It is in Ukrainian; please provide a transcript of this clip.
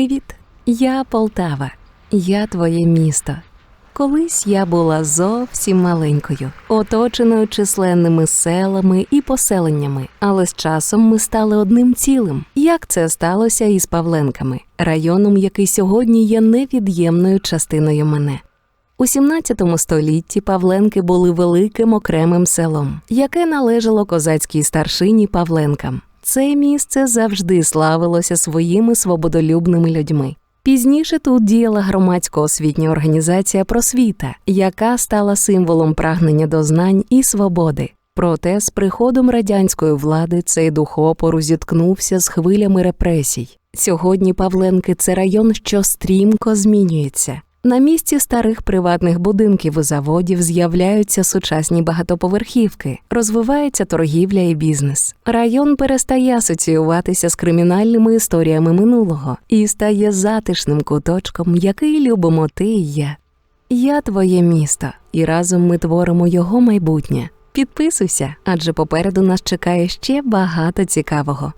Привіт! Я Полтава. Я твоє місто. Колись я була зовсім маленькою, оточеною численними селами і поселеннями, але з часом ми стали одним цілим. Як це сталося із Павленками, районом, який сьогодні є невід'ємною частиною мене. У 17 столітті Павленки були великим окремим селом, яке належало козацькій старшині Павленкам. Це місце завжди славилося своїми свободолюбними людьми. Пізніше тут діяла громадсько освітня організація Просвіта, яка стала символом прагнення до знань і свободи. Проте з приходом радянської влади цей дух опору зіткнувся з хвилями репресій. Сьогодні Павленки це район, що стрімко змінюється. На місці старих приватних будинків і заводів з'являються сучасні багатоповерхівки, розвивається торгівля і бізнес. Район перестає асоціюватися з кримінальними історіями минулого і стає затишним куточком, який любимо ти і я. Я твоє місто, і разом ми творимо його майбутнє. Підписуйся, адже попереду нас чекає ще багато цікавого.